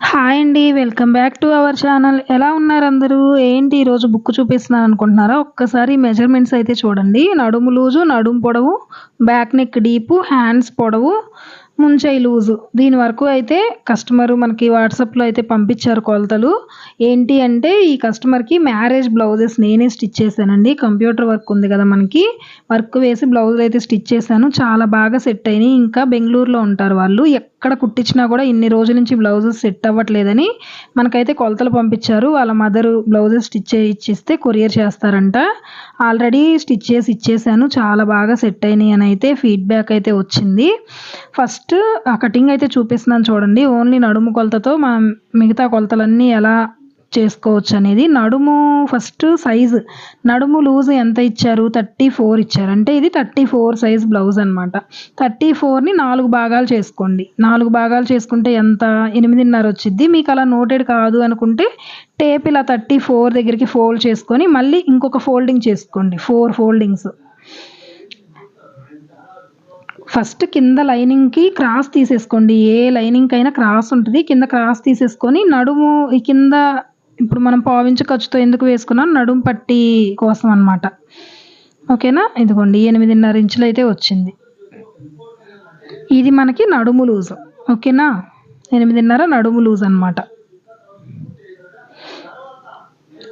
Hi అండి welcome back to our channel. ఎలా ఉన్నారు అందరూ? ఏంటి ఈరోజు బుక్ చూపిస్తున్నాను అనుకుంటున్నారా? ఒక్కసారి మెజర్మెంట్స్ అయితే చూడండి. నడుము లూజు నడుము పొడవు బ్యాక్ నెక్ డీపు హ్యాండ్స్ పొడవు ముంచై లూజు. దీని వరకు అయితే కస్టమర్ మనకి వాట్సాప్లో అయితే పంపించారు కొలతలు. ఏంటి అంటే ఈ కస్టమర్కి మ్యారేజ్ బ్లౌజెస్ నేనే స్టిచ్ చేశానండి. కంప్యూటర్ వర్క్ ఉంది కదా మనకి. వర్క్ వేసి బ్లౌజులు అయితే స్టిచ్ చేశాను. చాలా బాగా సెట్ అయినాయి. ఇంకా బెంగళూరులో ఉంటారు వాళ్ళు. ఎక్కడ కుట్టించినా కూడా ఇన్ని రోజుల నుంచి బ్లౌజెస్ సెట్ అవ్వట్లేదని మనకైతే కొలతలు పంపించారు. వాళ్ళ మదర్ బ్లౌజెస్ స్టిచ్ చేసి ఇచ్చిస్తే కొరియర్ చేస్తారంట. ఆల్రెడీ స్టిచ్ చేసి ఇచ్చేసాను. చాలా బాగా సెట్ అయినాయి అని అయితే ఫీడ్బ్యాక్ అయితే వచ్చింది. ఫస్ట్ ఆ కటింగ్ అయితే చూపిస్తున్నాను చూడండి. ఓన్లీ నడుము కొలతతో మనం మిగతా కొలతలన్నీ ఎలా చేసుకోవచ్చు అనేది నడుము ఫస్ట్ సైజు. నడుము లూజ్ ఎంత ఇచ్చారు? థర్టీ ఫోర్ ఇచ్చారు. అంటే ఇది థర్టీ ఫోర్ సైజ్ బ్లౌజ్ అనమాట థర్టీ ఫోర్ని నాలుగు భాగాలు చేసుకోండి. నాలుగు భాగాలు చేసుకుంటే ఎంత? ఎనిమిదిన్నర వచ్చింది మీకు అలా నోటెడ్ కాదు అనుకుంటే టేప్ ఇలా థర్టీ ఫోర్ దగ్గరికి ఫోల్డ్ చేసుకొని మళ్ళీ ఇంకొక ఫోల్డింగ్ చేసుకోండి. Four foldings. ఫస్ట్ కింద లైనింగ్కి క్రాస్ తీసేసుకోండి. ఏ లైనింగ్కి అయినా క్రాస్ ఉంటుంది. కింద క్రాస్ తీసేసుకొని నడుము ఈ కింద ఇప్పుడు మనం పావించు ఖర్చుతో ఎందుకు వేసుకున్నాం? నడుము పట్టి కోసం అనమాట ఓకేనా? ఇదిగోండి ఎనిమిదిన్నర ఇంచులు అయితే వచ్చింది. ఇది మనకి నడుము లూజ్. ఓకేనా? ఎనిమిదిన్నర నడుము లూజ్ అనమాట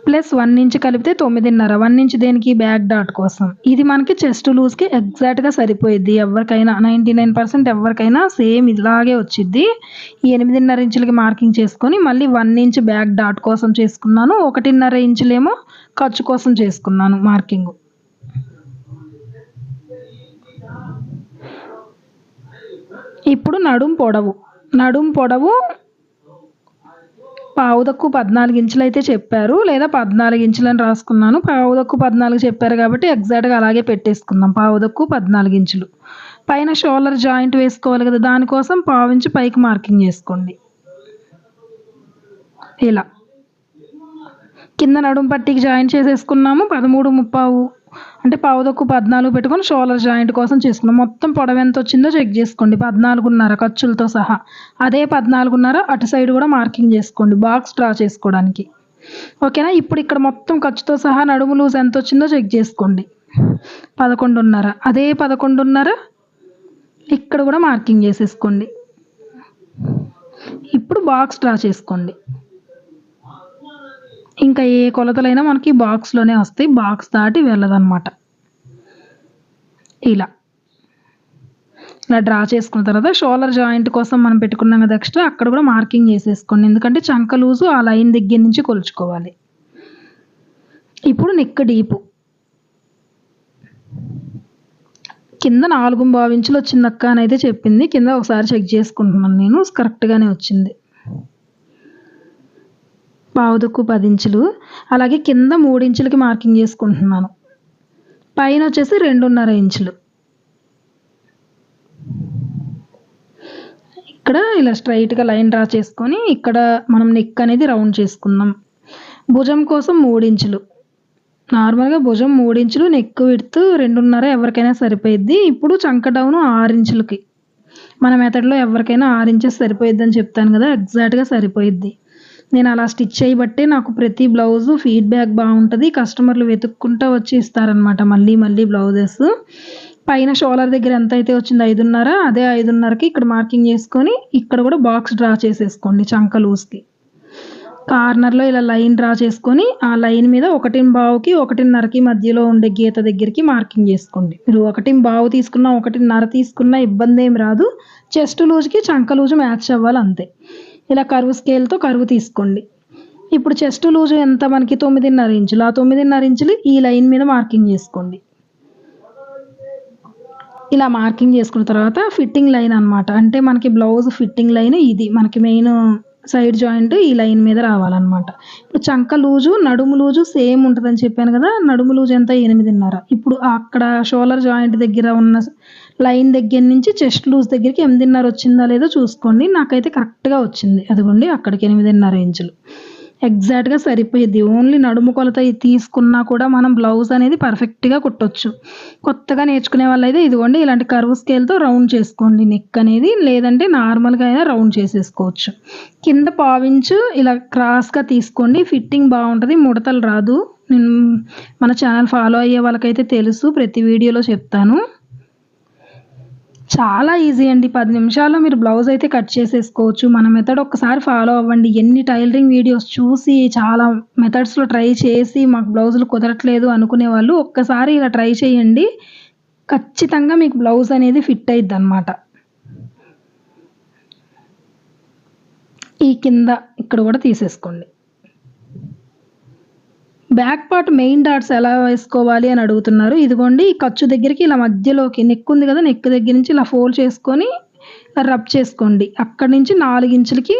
ప్లస్ వన్ ఇంచ్ కలిపితే తొమ్మిదిన్నర వన్ ఇంచ్ దేనికి? బ్యాక్ డాట్ కోసం. ఇది మనకి చెస్ట్ లూజ్కి ఎగ్జాక్ట్గా సరిపోయిద్ది. ఎవరికైనా నైంటీ నైన్ పర్సెంట్ ఎవరికైనా సేమ్ ఇలాగే వచ్చిద్ది. ఈ ఎనిమిదిన్నర ఇంచులకి మార్కింగ్ చేసుకొని మళ్ళీ వన్ ఇంచ్ బ్యాక్ డాట్ కోసం చేసుకున్నాను. ఒకటిన్నర ఇంచులేమో ఖర్చు కోసం చేసుకున్నాను మార్కింగ్. ఇప్పుడు నడుం పొడవు. నడుం పొడవు పావుదక్కు పద్నాలుగు ఇంచులు అయితే చెప్పారు. లేదా పద్నాలుగు ఇంచులని రాసుకున్నాను. పావుదక్కు పద్నాలుగు చెప్పారు కాబట్టి ఎగ్జాక్ట్గా అలాగే పెట్టేసుకుందాం. పావుదక్కు పద్నాలుగు ఇంచులు. పైన షోల్డర్ జాయింట్ వేసుకోవాలి కదా దానికోసం పావు ఇంచు పైకి మార్కింగ్ చేసుకోండి. ఇలా. కింద నడుము పట్టికి జాయింట్ చేసేసుకున్నాము. పదమూడు ముప్పావు అంటే పావుదొక్కు పద్నాలుగు పెట్టుకొని షోలర్ జాయింట్ కోసం చేసుకున్నాం. మొత్తం పొడవు ఎంత వచ్చిందో చెక్ చేసుకోండి. పద్నాలుగున్నర ఖర్చులతో సహా. అదే పద్నాలుగున్నర అటు సైడ్ కూడా మార్కింగ్ చేసుకోండి. బాక్స్ డ్రా చేసుకోవడానికి. ఓకేనా? ఇప్పుడు ఇక్కడ మొత్తం ఖర్చుతో సహా నడుము లూజ్ ఎంత వచ్చిందో చెక్ చేసుకోండి. పదకొండున్నర. అదే పదకొండున్నర ఇక్కడ కూడా మార్కింగ్ చేసేసుకోండి. ఇప్పుడు బాక్స్ డ్రా చేసుకోండి. ఇంకా ఏ కొలతలైనా మనకి బాక్స్లోనే వస్తాయి. బాక్స్ దాటి వెళ్ళదన్నమాట. ఇలా. ఇలా డ్రా చేసుకున్న తర్వాత షోలర్ జాయింట్ కోసం మనం పెట్టుకున్నాం కదా ఎక్స్ట్రా అక్కడ కూడా మార్కింగ్ చేసేసుకోండి. ఎందుకంటే చంక లూజు ఆ లైన్ దగ్గర నుంచి కొలుచుకోవాలి. ఇప్పుడు నెక్ డీపు. కింద నాలుగు భావించులు వచ్చింది అక్క అని అయితే చెప్పింది. కింద ఒకసారి చెక్ చేసుకుంటున్నాను నేను. కరెక్ట్గానే వచ్చింది. పావుదక్కు పది ఇంచులు అలాగే కింద మూడు ఇంచులకి మార్కింగ్ చేసుకుంటున్నాను. పైన వచ్చేసి రెండున్నర ఇంచులు. ఇక్కడ ఇలా స్ట్రైట్గా లైన్ డ్రా చేసుకొని ఇక్కడ మనం నెక్ అనేది రౌండ్ చేసుకుందాం. భుజం కోసం మూడు ఇంచులు. నార్మల్గా భుజం మూడు ఇంచులు నెక్ విడుతూ రెండున్నర ఎవరికైనా సరిపోయిద్ది. ఇప్పుడు చంక డౌన్ ఆరు ఇంచులకి. మన మెథడ్లో ఎవరికైనా ఆరు ఇంచెస్ సరిపోయిద్ది అని చెప్తాను కదా ఎగ్జాక్ట్గా సరిపోయిద్ది. నేను అలా స్టిచ్ చేయబట్టే నాకు ప్రతి బ్లౌజు ఫీడ్బ్యాక్ బాగుంటుంది. కస్టమర్లు వెతుక్కుంటూ వచ్చి ఇస్తారనమాట మళ్ళీ మళ్ళీ బ్లౌజెస్. పైన షోలర్ దగ్గర ఎంత అయితే వచ్చింది ఐదున్నర అదే ఐదున్నరకి ఇక్కడ మార్కింగ్ చేసుకొని ఇక్కడ కూడా బాక్స్ డ్రా చేసేసుకోండి చంక లూజ్కి. కార్నర్లో ఇలా లైన్ డ్రా చేసుకొని ఆ లైన్ మీద ఒకటి బావుకి ఒకటిన్నరకి మధ్యలో ఉండే గీత దగ్గరికి మార్కింగ్ చేసుకోండి. మీరు ఒకటి బావు తీసుకున్నా ఒకటిన్నర తీసుకున్నా ఇబ్బంది ఏం రాదు. చెస్ట్ లూజ్కి చంక లూజు మ్యాచ్ అవ్వాలి అంతే. ఇలా కరువు స్కేల్తో కరువు తీసుకోండి. ఇప్పుడు చెస్ట్ లూజు ఎంత మనకి తొమ్మిదిన్నర ఇంచులు. ఆ తొమ్మిదిన్నర ఇంచులు ఈ లైన్ మీద మార్కింగ్ చేసుకోండి. ఇలా మార్కింగ్ చేసుకున్న తర్వాత ఫిట్టింగ్ లైన్ అనమాట అంటే మనకి బ్లౌజ్ ఫిట్టింగ్ లైన్ ఇది. మనకి మెయిన్ సైడ్ జాయింట్ ఈ లైన్ మీద రావాలన్నమాట. ఇప్పుడు చంక లూజు నడుము లూజు సేమ్ ఉంటుందని చెప్పాను కదా నడుము లూజు ఎంత? ఎనిమిదిన్నర. ఇప్పుడు అక్కడ షోలర్ జాయింట్ దగ్గర ఉన్న లైన్ దగ్గర నుంచి చెస్ట్ లూజ్ దగ్గరికి ఎనిమిదిన్నర వచ్చిందా లేదో చూసుకోండి. నాకైతే కరెక్ట్గా వచ్చింది. అదిగోండి అక్కడికి ఎనిమిదిన్నర ఇంచులు. ఎగ్జాక్ట్‌గా సరిపోయేది ఓన్లీ నడుము కొలత తీసుకున్నా కూడా మనం బ్లౌజ్ అనేది పర్ఫెక్ట్‌గా కుట్టొచ్చు. కొత్తగా నేర్చుకునే వాళ్ళైతే ఇదిగోండి ఇలాంటి కర్వ్ స్కేల్‌తో రౌండ్ చేసుకోండి నెక్ అనేది. లేదంటే నార్మల్‌గా అయినా రౌండ్ చేసేసుకోవచ్చు. కింద పావించు ఇలా క్రాస్‌గా తీసుకోండి. ఫిట్టింగ్ బాగుంటుంది ముడతలు రాదు. నేను మన ఛానల్ ఫాలో అయ్యే వాళ్ళకైతే తెలుసు. ప్రతి వీడియోలో చెప్తాను. చాలా ఈజీ అండి. పది నిమిషాల్లో మీరు బ్లౌజ్ అయితే కట్ చేసేసుకోవచ్చు. మన మెథడ్ ఒక్కసారి ఫాలో అవ్వండి. ఎన్ని టైలరింగ్ వీడియోస్ చూసి చాలా మెథడ్స్‌లో ట్రై చేసి మాకు బ్లౌజులు కుదరట్లేదు అనుకునే వాళ్ళు ఒక్కసారి ఇలా ట్రై చేయండి. ఖచ్చితంగా మీకు బ్లౌజ్ అనేది ఫిట్ అయిద్దనమాట. ఈ కింద ఇక్కడ కూడా తీసేసుకోండి. బ్యాక్ పార్ట్ మెయిన్ డాట్స్ ఎలా వేసుకోవాలి అని అడుగుతున్నారు. ఇదిగోండి ఈ ఖర్చు దగ్గరికి ఇలా మధ్యలోకి నెక్ ఉంది కదా! నెక్ దగ్గర నుంచి ఇలా ఫోల్డ్ చేసుకొని రబ్ చేసుకోండి. అక్కడి నుంచి నాలుగించులకి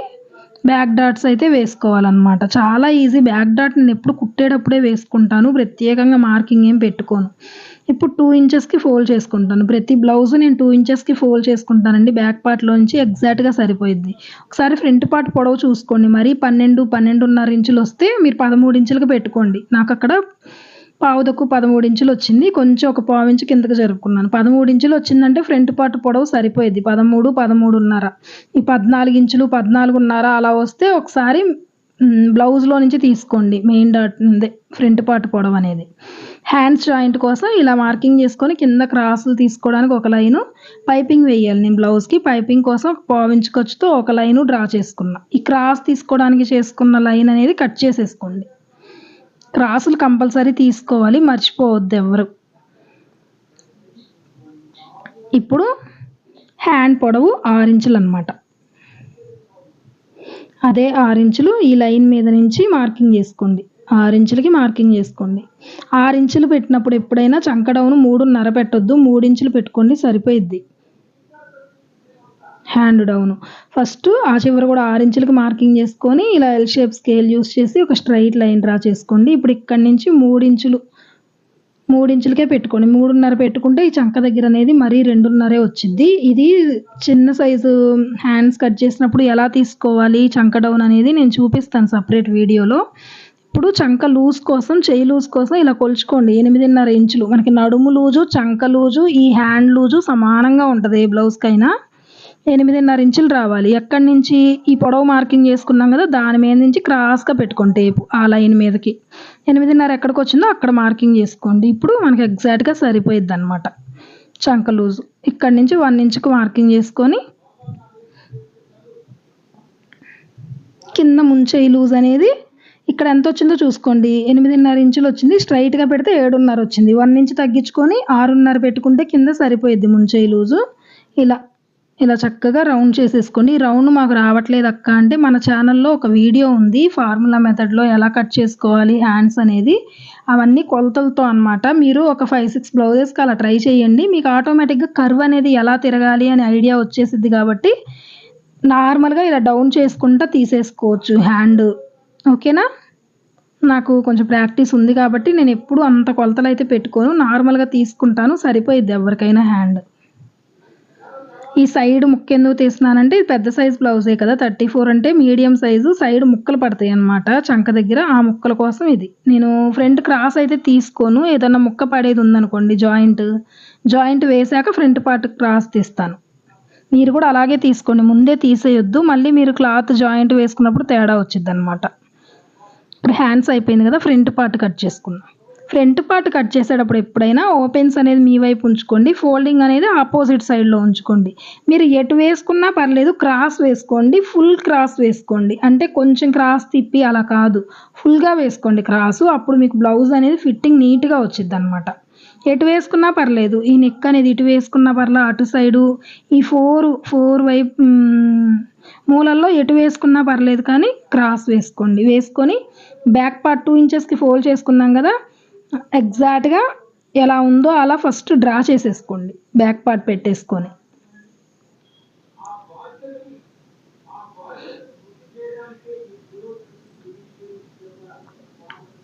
బ్యాక్ డాట్స్ అయితే వేసుకోవాలన్నమాట చాలా ఈజీ బ్యాక్ డాట్ నేను ఎప్పుడు కుట్టేటప్పుడే వేసుకుంటాను. ప్రత్యేకంగా మార్కింగ్ ఏం పెట్టుకోను. ఇప్పుడు టూ ఇంచెస్‌కి ఫోల్డ్ చేసుకుంటాను. ప్రతి బ్లౌజ్ నేను టూ ఇంచెస్‌కి ఫోల్డ్ చేసుకుంటానండి. బ్యాక్ పార్ట్‌లోంచి ఎగ్జాక్ట్‌గా సరిపోయిద్ది. ఒకసారి ఫ్రంట్ పార్ట్ పొడవు చూసుకోండి. మరి పన్నెండు పన్నెండున్నర ఇంచులు వస్తే మీరు పదమూడు ఇంచులకు పెట్టుకోండి. నాకు పావు తక్కువ 13 ఇంచులు వచ్చింది. కొంచెం ఒక పావు ఇంచు కిందకి జరుపుకున్నాను. 13 ఇంచులు వచ్చిందంటే ఫ్రంట్ పార్ట్ పొడవు సరిపోయేది పదమూడు పదమూడున్నర ఈ 14 ఇంచులు, 14.5 అలా వస్తే ఒకసారి బ్లౌజ్‌లో నుంచి తీసుకోండి. మెయిన్ డాట్ ఫ్రంట్ పార్ట్ పొడవు అనేది. హ్యాండ్స్ జాయింట్ కోసం ఇలా మార్కింగ్ చేసుకొని కింద క్రాసులు తీసుకోవడానికి ఒక లైను, పైపింగ్ వేయాలి నేను బ్లౌజ్‌కి. పైపింగ్ కోసం ఒక పావించు ఖర్చుతో ఒక లైను డ్రా చేసుకున్నా. ఈ క్రాస్ తీసుకోవడానికి చేసుకున్న లైన్ అనేది కట్ చేసేసుకోండి. క్రాసులు కంపల్సరీ తీసుకోవాలి. మర్చిపోవద్దు ఎవ్వరు. ఇప్పుడు హ్యాండ్ పొడవు ఆరించులు అనమాట అదే ఆరించులు ఈ లైన్ మీద నుంచి మార్కింగ్ చేసుకోండి. ఆరు ఇంచులకి మార్కింగ్ చేసుకోండి. ఆరు ఇంచులు పెట్టినప్పుడు ఎప్పుడైనా చంకడౌను మూడున్నర పెట్టొద్దు. 3 ఇంచులు పెట్టుకోండి సరిపోయిద్ది. Hand down. ఫస్ట్ ఆ చివర కూడా ఆరు ఇంచులకి మార్కింగ్ చేసుకొని ఇలా ఎల్ షేప్ స్కేల్ యూస్ చేసి ఒక స్ట్రైట్ లైన్ డ్రా చేసుకోండి. ఇప్పుడు ఇక్కడి నుంచి 3 ఇంచులు 3 ఇంచులకే పెట్టుకోండి. 3.5 పెట్టుకుంటే ఈ చంక దగ్గర అనేది మరీ రెండున్నరే వచ్చింది ఇది చిన్న సైజు హ్యాండ్స్ కట్ చేసినప్పుడు ఎలా తీసుకోవాలి చంక డౌన్ అనేది నేను చూపిస్తాను సపరేట్ వీడియోలో. ఇప్పుడు చంక లూజ్ కోసం చెయ్యి లూజ్ కోసం ఇలా కొలుచుకోండి. 8.5 ఇంచులు. మనకి నడుము లూజు, చంక లూజు, ఈ హ్యాండ్ లూజు సమానంగా ఉంటుంది ఏ బ్లౌజ్‌కైనా. 8.5 ఇంచులు రావాలి. ఎక్కడి నుంచి ఈ పొడవు మార్కింగ్ చేసుకున్నాం కదా! దాని మీద నుంచి క్రాస్‌గా పెట్టుకోండి టేపు ఆ లైన్ మీదకి. 8.5 ఎక్కడికొచ్చిందో అక్కడ మార్కింగ్ చేసుకోండి. ఇప్పుడు మనకి ఎగ్జాక్ట్‌గా సరిపోయిద్దనమాట. చంక లూజు. ఇక్కడి నుంచి వన్ ఇంచుకు మార్కింగ్ చేసుకొని కింద ముంచెయ్యి లూజ్ అనేది ఇక్కడ ఎంత వచ్చిందో చూసుకోండి. 8.5 ఇంచులు వచ్చింది. స్ట్రైట్గా పెడితే 7.5 వచ్చింది. వన్ ఇంచ్ తగ్గించుకొని 6.5 పెట్టుకుంటే కింద సరిపోయిద్ది ముంచే లూజు. ఇలా ఇలా చక్కగా రౌండ్ చేసేసుకోండి. ఈ రౌండ్ మాకు రావట్లేదు అక్క అంటే మన ఛానల్‌లో ఒక వీడియో ఉంది. ఫార్ములా మెథడ్‌లో ఎలా కట్ చేసుకోవాలి హ్యాండ్స్ అనేది. అవన్నీ కొలతలతో అనమాట. మీరు ఒక 5, 6 బ్లౌజెస్‌కి అలా ట్రై చేయండి. మీకు ఆటోమేటిక్‌గా కర్వ్ అనేది ఎలా తిరగాలి అనే ఐడియా వచ్చేసిద్ది కాబట్టి నార్మల్‌గా ఇలా డౌన్ చేసుకుంటా తీసేసుకోవచ్చు హ్యాండ్. ఓకేనా? నాకు కొంచెం ప్రాక్టీస్ ఉంది కాబట్టి నేను ఎప్పుడు అంత కొలతలు అయితే పెట్టుకోను. నార్మల్‌గా తీసుకుంటాను. సరిపోయిద్ది ఎవరికైనా హ్యాండ్. ఈ సైడ్ ముక్కెందుకు తీస్తున్నానంటే ఇది పెద్ద సైజ్ బ్లౌజే కదా! 34 అంటే మీడియం సైజు సైడ్ ముక్కలు పడతాయి అనమాట చంక దగ్గర. ఆ ముక్కల కోసం ఇది. నేను ఫ్రంట్ క్రాస్ అయితే తీసుకోను. ఏదన్నా ముక్క పడేది ఉందనుకోండి జాయింట్, జాయింట్ వేశాక ఫ్రంట్ పార్ట్ క్రాస్ తీస్తాను. మీరు కూడా అలాగే తీసుకోండి. ముందే తీసేయొద్దు. మళ్ళీ మీరు క్లాత్ జాయింట్ వేసుకున్నప్పుడు తేడా వచ్చిద్దనమాట. ఇప్పుడు హ్యాండ్స్ అయిపోయింది కదా! ఫ్రంట్ పార్ట్ కట్ చేసుకుందాం. ఫ్రంట్ పార్ట్ కట్ చేసేటప్పుడు ఎప్పుడైనా ఓపెన్స్ అనేది మీ వైపు ఉంచుకోండి. ఫోల్డింగ్ అనేది ఆపోజిట్ సైడ్‌లో ఉంచుకోండి. మీరు ఎటు వేసుకున్నా పర్లేదు క్రాస్ వేసుకోండి. ఫుల్ క్రాస్ వేసుకోండి. అంటే కొంచెం క్రాస్ తిప్పి అలా కాదు. ఫుల్‌గా వేసుకోండి క్రాసు. అప్పుడు మీకు బ్లౌజ్ అనేది ఫిట్టింగ్ నీట్‌గా వచ్చిద్దనమాట. ఎటు వేసుకున్నా పర్లేదు. ఈ నెక్ అనేది ఇటు వేసుకున్నా పర్లా అటు సైడు ఈ 4, 4 వైపు మూలల్లో ఎటు వేసుకున్నా పర్లేదు కానీ క్రాస్ వేసుకోండి. వేసుకొని బ్యాక్ పార్ట్ టూ ఇంచెస్‌కి ఫోల్డ్ చేసుకున్నాం కదా! ఎగ్జాక్ట్‌గా ఎలా ఉందో అలా ఫస్ట్ డ్రా చేసేసుకోండి. బ్యాక్ పార్ట్ పెట్టేసుకొని.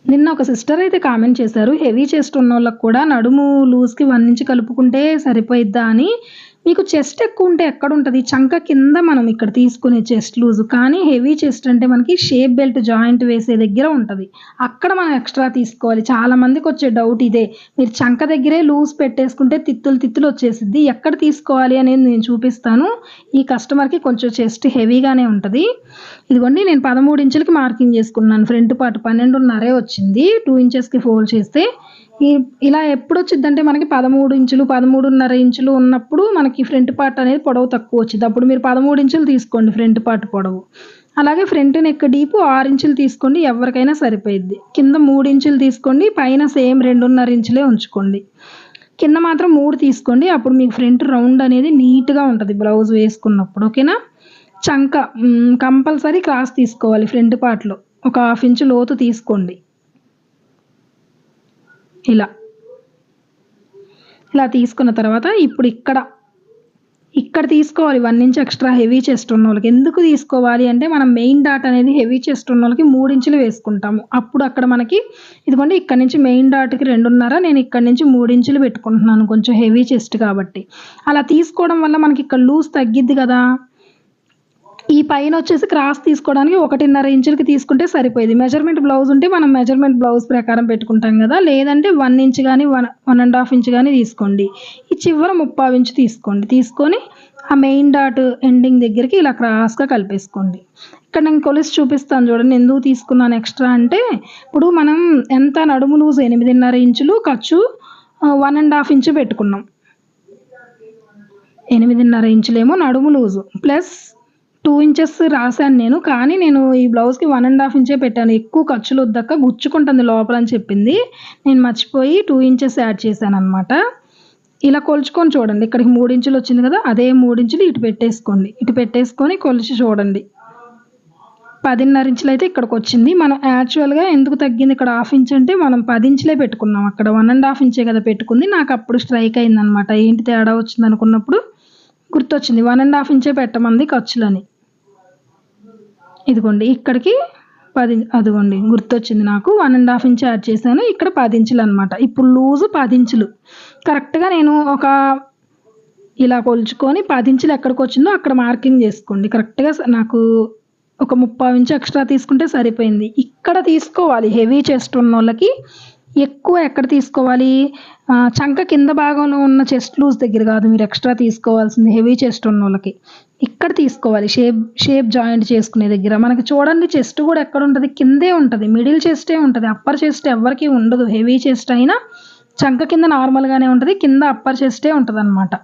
నిన్న ఒక సిస్టర్ అయితే కామెంట్ చేశారు. హెవీ చేస్ట్ ఉన్న వాళ్ళకి కూడా నడుము లూజ్‌కి వన్ ఇంచ్ కలుపుకుంటే సరిపోయిద్దా అని. మీకు చెస్ట్ ఎక్కువ ఉంటే ఎక్కడ ఉంటుంది చంక కింద మనం ఇక్కడ తీసుకునే చెస్ట్ లూజ్. కానీ హెవీ చెస్ట్ అంటే మనకి షేప్ బెల్ట్ జాయింట్ వేసే దగ్గర ఉంటుంది. అక్కడ మనం ఎక్స్ట్రా తీసుకోవాలి. చాలా మందికి వచ్చే డౌట్ ఇదే. మీరు చంక దగ్గరే లూజ్ పెట్టేసుకుంటే తిత్తులు తిత్తులు వచ్చేసిద్ది. ఎక్కడ తీసుకోవాలి అనేది నేను చూపిస్తాను. ఈ కస్టమర్కి కొంచెం చెస్ట్ హెవీగానే ఉంటుంది. ఇదిగోండి నేను పదమూడు ఇంచులకి మార్కింగ్ చేసుకున్నాను. ఫ్రంట్ పార్ట్ పన్నెండున్నరే వచ్చింది. టూ ఇంచెస్కి ఫోల్డ్ చేస్తే ఈ ఇలా ఎప్పుడు వచ్చిందంటే మనకి పదమూడు ఇంచులు పదమూడున్నర ఇంచులు ఉన్నప్పుడు మనకి ఫ్రంట్ పార్ట్ అనేది పొడవు తక్కువ వచ్చింది అప్పుడు మీరు పదమూడు ఇంచులు తీసుకోండి ఫ్రంట్ పార్ట్ పొడవు. అలాగే ఫ్రంట్ నెక్ డీపు ఆరు ఇంచులు తీసుకోండి ఎవరికైనా సరిపోయిద్ది. కింద మూడు ఇంచులు తీసుకోండి పైన సేమ్ రెండున్నర ఇంచులే ఉంచుకోండి. కింద మాత్రం మూడు తీసుకోండి అప్పుడు మీకు ఫ్రంట్ రౌండ్ అనేది నీట్గా ఉంటుంది బ్లౌజ్ వేసుకున్నప్పుడు ఓకేనా? చంక కంపల్సరీ క్రాస్ తీసుకోవాలి ఫ్రంట్ పార్ట్లో. ఒక హాఫ్ ఇంచు లోతు తీసుకోండి. ఇలా. ఇలా తీసుకున్న తర్వాత ఇప్పుడు ఇక్కడ. ఇక్కడ తీసుకోవాలి. One inch extra heavy chest ఉన్న వాళ్ళకి ఎందుకు తీసుకోవాలి అంటే మనం మెయిన్ డాట్ అనేది హెవీ చెస్ట్ ఉన్న వాళ్ళకి మూడు ఇంచులు వేసుకుంటాము. అప్పుడు అక్కడ మనకి ఇదిగోండి ఇక్కడ నుంచి మెయిన్ డాట్కి రెండున్నర నేను ఇక్కడ నుంచి మూడు ఇంచులు పెట్టుకుంటున్నాను. కొంచెం హెవీ చెస్ట్ కాబట్టి. అలా తీసుకోవడం వల్ల మనకి ఇక్కడ లూజ్ తగ్గిద్ది కదా. ఈ పైన వచ్చేసి క్రాస్ తీసుకోవడానికి ఒకటిన్నర ఇంచులకి తీసుకుంటే సరిపోయేది. మెజర్మెంట్ బ్లౌజ్ ఉంటే మనం మెజర్మెంట్ బ్లౌజ్ ప్రకారం పెట్టుకుంటాం కదా. లేదంటే వన్ ఇంచ్ కానీ one one and half inch కానీ తీసుకోండి. ఈ చివర ముప్పావు ఇంచు తీసుకోండి. తీసుకొని ఆ మెయిన్ డాట్ ఎండింగ్ దగ్గరికి ఇలా క్రాస్గా కలిపేసుకోండి. ఇక్కడ నేను కొలిసి చూపిస్తాను చూడండి. ఎందుకు తీసుకున్నాను ఎక్స్ట్రా అంటే ఇప్పుడు మనం ఎంత నడుము లూజ్ ఎనిమిదిన్నర ఇంచులు ఖర్చు వన్ అండ్ హాఫ్ ఇంచు పెట్టుకున్నాం. ఎనిమిదిన్నర ఇంచులేమో నడుము లూజు. ప్లస్ టూ ఇంచెస్ రాశాను నేను కానీ నేను ఈ బ్లౌజ్కి వన్ అండ్ హాఫ్ ఇంచే పెట్టాను. ఎక్కువ ఖర్చులు వద్దక గుచ్చుకుంటుంది లోపల అని చెప్పింది. నేను మర్చిపోయి టూ ఇంచెస్ యాడ్ చేశాను అనమాట ఇలా కొలుచుకొని చూడండి ఇక్కడికి మూడు ఇంచులు వచ్చింది కదా అదే మూడు ఇంచులు ఇటు పెట్టేసుకోండి. ఇటు పెట్టేసుకొని కొలిచి చూడండి. పదిన్నర ఇంచులు అయితే ఇక్కడికి వచ్చింది. మనం యాక్చువల్గా ఎందుకు తగ్గింది ఇక్కడ హాఫ్ ఇంచ్ అంటే మనం పది ఇంచులే పెట్టుకున్నాం. అక్కడ వన్ అండ్ హాఫ్ ఇంచే కదా పెట్టుకుంది. నాకు అప్పుడు స్ట్రైక్ అయిందనమాట ఏంటి తేడా వచ్చింది అనుకున్నప్పుడు గుర్తొచ్చింది. వన్ అండ్ హాఫ్ ఇంచే పెట్టమంది ఖర్చులని. ఇదిగోండి ఇక్కడికి పది అదిగోండి గుర్తొచ్చింది నాకు. One and half inch add చేశాను ఇక్కడ పది ఇంచులు అనమాట ఇప్పుడు లూజు పది ఇంచులు. కరెక్ట్గా నేను ఒక ఇలా కొలుచుకొని పది ఇంచులు ఎక్కడికి వచ్చిందో అక్కడ మార్కింగ్ చేసుకోండి. కరెక్ట్గా నాకు ఒక ముప్పై ఇంచు ఎక్స్ట్రా తీసుకుంటే సరిపోయింది. ఇక్కడ తీసుకోవాలి హెవీ చెస్ట్ ఉన్న వాళ్ళకి ఎక్కువ ఎక్కడ తీసుకోవాలి? చంక కింద భాగంలో ఉన్న చెస్ట్ లూజ్ దగ్గర కాదు. మీరు ఎక్స్ట్రా తీసుకోవాల్సింది హెవీ చెస్ట్ ఉన్న వాళ్ళకి. ఇక్కడ తీసుకోవాలి. షేప్ షేప్ జాయింట్ చేసుకునే దగ్గర. మనకి చూడండి చెస్ట్ కూడా ఎక్కడ ఉంటుంది? కిందే ఉంటుంది. మిడిల్ చెస్టే ఉంటుంది. అప్పర్ చెస్ట్ ఎవరికి ఉండదు. హెవీ చెస్ట్ అయినా చంక కింద నార్మల్గానే ఉంటుంది. కింద అప్పర్ చెస్టే ఉంటుంది అనమాట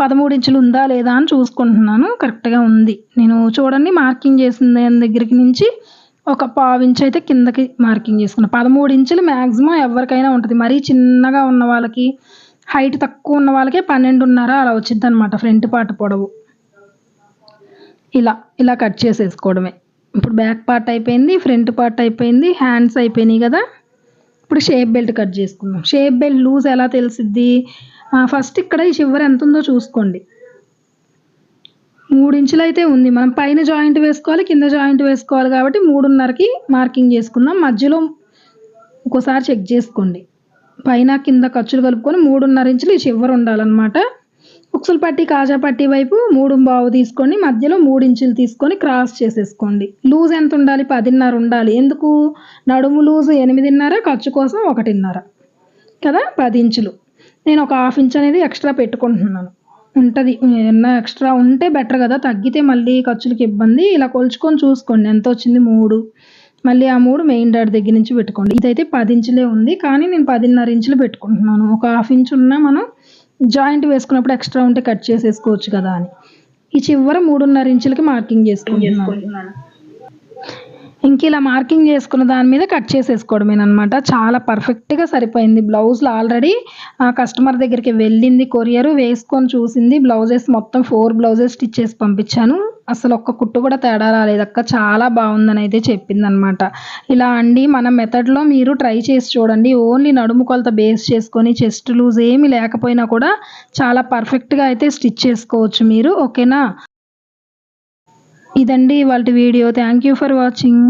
పదమూడు ఇంచులు ఉందా లేదా అని చూసుకుంటున్నాను. కరెక్ట్గా ఉంది. నేను చూడండి మార్కింగ్ చేసిన దగ్గరికి నుంచి ఒక పావు అయితే కిందకి మార్కింగ్ చేసుకున్నాను పదమూడు ఇంచులు మ్యాక్సిమం ఎవరికైనా ఉంటుంది. మరీ చిన్నగా ఉన్న వాళ్ళకి హైట్ తక్కువ ఉన్న వాళ్ళకే పన్నెండున్నర అలా వచ్చింది అనమాట ఫ్రంట్ పార్ట్ పొడవు. ఇలా ఇలా కట్ చేసేసుకోవడమే. ఇప్పుడు బ్యాక్ పార్ట్ అయిపోయింది ఫ్రంట్ పార్ట్ అయిపోయింది హ్యాండ్స్ అయిపోయినాయి కదా. ఇప్పుడు షేప్ బెల్ట్ కట్ చేసుకుందాం. షేప్ బెల్ట్ లూజ్ ఎలా తెలిసిద్ది? ఫస్ట్ ఇక్కడ ఈ చివరి ఎంత ఉందో చూసుకోండి. మూడు ఇంచులు అయితే ఉంది. మనం పైన జాయింట్ వేసుకోవాలి కింద జాయింట్ వేసుకోవాలి కాబట్టి మూడున్నరకి మార్కింగ్ చేసుకుందాం మధ్యలో ఒకసారి చెక్ చేసుకోండి. పైన కింద ఖర్చులు కలుపుకొని మూడున్నర ఇంచులు ఈ చివరి ఉండాలన్నమాట. ఉక్సులు పట్టి కాజా పట్టి వైపు మూడు బావు తీసుకొని మధ్యలో మూడు ఇంచులు తీసుకొని క్రాస్ చేసేసుకోండి. లూజ్ ఎంత ఉండాలి? పదిన్నర ఉండాలి. ఎందుకు? నడుము లూజ్ ఎనిమిదిన్నర ఖర్చు కోసం ఒకటిన్నర. కదా? పది ఇంచులు. నేను ఒక హాఫ్ ఇంచ్ అనేది ఎక్స్ట్రా పెట్టుకుంటున్నాను. ఉంటుంది. ఏమన్నా ఎక్స్ట్రా ఉంటే బెటర్ కదా. తగ్గితే మళ్ళీ ఖర్చులకి ఇబ్బంది. ఇలా కొలుచుకొని చూసుకోండి. ఎంత వచ్చింది? మూడు. మళ్ళీ ఆ మూడు మెయిన్ డాట్ దగ్గర నుంచి పెట్టుకోండి. ఇదైతే పది ఇంచులే ఉంది. కానీ నేను పదిన్నర ఇంచులు పెట్టుకుంటున్నాను. ఒక హాఫ్ ఇంచ్ ఉన్నా మనం జాయింట్ వేసుకున్నప్పుడు ఎక్స్ట్రా ఉంటే కట్ చేసేసుకోవచ్చు కదా అని. ఈ చివర మూడున్నర ఇంచులకి మార్కింగ్ చేసుకుంటున్నాను. ఇంక ఇలా మార్కింగ్ చేసుకున్న దాని మీద కట్ చేసేసుకోవడమేనమాట చాలా పర్ఫెక్ట్గా సరిపోయింది. బ్లౌజ్లో ఆల్రెడీ కస్టమర్ దగ్గరికి వెళ్ళింది కొరియర్ వేసుకొని చూసింది. బ్లౌజెస్ మొత్తం ఫోర్ బ్లౌజెస్ స్టిచ్ చేసి పంపించాను. అసలు ఒక్క కుట్టు కూడా తేడా రాలేదు అక్క. చాలా బాగుందని అయితే చెప్పిందనమాట ఇలా అండి మన మెథడ్లో మీరు ట్రై చేసి చూడండి. ఓన్లీ నడుము కొలత బేస్ చేసుకొని చెస్ట్ లూజ్ ఏమి లేకపోయినా కూడా చాలా పర్ఫెక్ట్గా అయితే స్టిచ్ చేసుకోవచ్చు మీరు. ఓకేనా? ఇదండి వాళ్ళ video. Thank you for watching